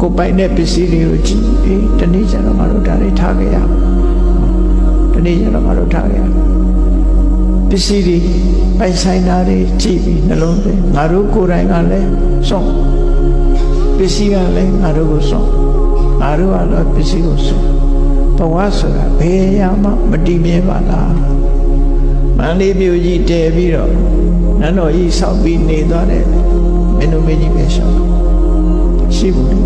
ကိုယ်ပိုင်တဲ့ပစ္စည်းတွေကိုကြည့်အေးတနေ့ကျတော့ငါတို့ဒါတွေထားခဲ့ရမယ်တနေ့ကျတော့ငါတို့ထားခဲ့ရမယ်ပစ္စည်းတွေပိုင်ဆိုင်တာတွေကြည့်ပြီးနှလုံးသွင်းငါတို့ကိုယ်တိုင်ကလည်းစွန့်ပစ္စည်းကလည်းငါတို့ကိုစွန့်ငါတို့ကတော့ပစ္စည်းကိုစွန့်ဘဝဆိုတာဘယ်ရမှမတည်မြဲပါလားမန္လေးမြို့ကြီးတည်ပြီးတော့နန်းတော်ကြီးဆောက်ပြီးနေသွားတဲ့မင်းတို့မင်းကြီးပဲရှောက်ရှိဘူး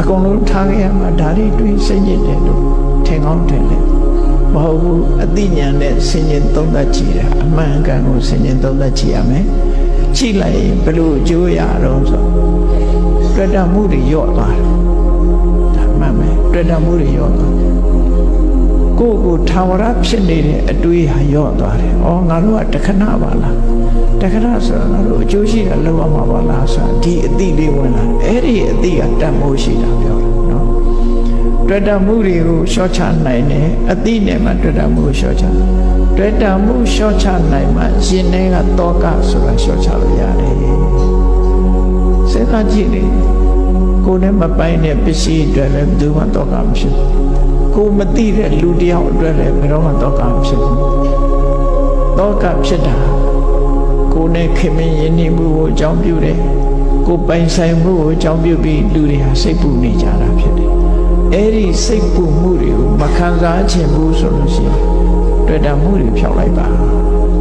အကုန်လုံးထားခဲ့ရမှာဒါတွေတွေးစိတ်ညစ်တယ်လို့ထင်ကောင်းထင်တယ်မဟုတ်ဘူးအသိဉာဏ်နဲ့ဆင်ញင်သုံးသပ်ကြည့်တာအမှန်ကန်ကိုဆင်ញင်သုံးသပ်ကြည့်ရမယ်ကြည့်လိုက်ရင်ဘယ်လိုအကျိုးရတော့ဆိုတွေ့တာမှုတွေညော့သွားတယ်ဒါမှန်မယ်တွေ့တာမှုတွေညော့သွားတယ်ကိုယ့်ကိုထာဝရဖြစ်နေတဲ့အတွေးဟာညော့သွားတယ်။ဩငါတို့ကတခဏပါလား။ တခဏဆိုတာငါတို့အကျိုးရှိတာလောက်ရမှာပါလားဆိုတာဒီအတိလေးဝင်လာတယ်။အဲ့ဒီအတိကတတ်မိုးရှိတာပြောတာနော်။တွေ့တာမှုတွေကိုရှော့ချနိုင်တယ်အတိနဲ့မှတွေ့တာမှုကိုရှော့ချ။တွေ့တာမှုရှော့ချနိုင်မှရှင်ထဲကတောကဆိုတာရှော့ချလို့ရတယ်။စဉ်းစားကြည့်လေကိုယ်နဲ့မပိုင်တဲ့ပစ္စည်းအတွက်လည်းဘယ်သူမှတောကမရှိဘူး။ကိုမသိတဲ့လူတယောက်အတွက်လည်းဘယ်တော့မှတောကမဖြစ်ဘူးတောကဖြစ်တာ ကိုနဲ့ခင်မင်းရင်းနှီးမှုကိုအကြောင်းပြုတယ်ကိုပိုင်ဆိုင်မှုကိုအကြောင်းပြုပြီးလူတွေဟာစိတ်ပူနေကြတာဖြစ်တယ်အဲ့ဒီစိတ်ပူမှုတွေကိုမခံစားချင်ဘူးဆိုလို့ရှိရင်တွေ့တာမှုတွေဖြောက်လိုက်ပါ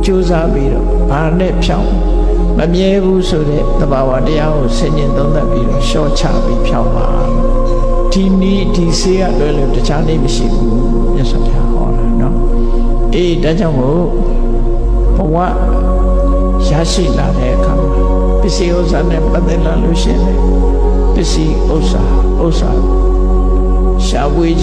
ကြိုးစားပြီးတော့ဘာနဲ့ဖြောက်မမြဲဘူးဆိုတဲ့သဘာဝတရားကိုဆင်ញင်သုံးသပ်ပြီးတော့ရှော့ချပြီးဖြောက်ပါဒီနည်းဒီဆေးရလွယ်လွယ်တခြားနည်းမရှိဘူးမြတ်စွာဘုရားဟောတာเนาะအေးဒါကြောင့်မို့ဘဝ ရရှိလာတဲ့အခါမှာပစ္စည်းဥစ္စာနဲ့ပတ်သက်လာလို့ရှိရင်လည်းပစ္စည်းဥစ္စာဥစ္စာရှားဝေးခြင်း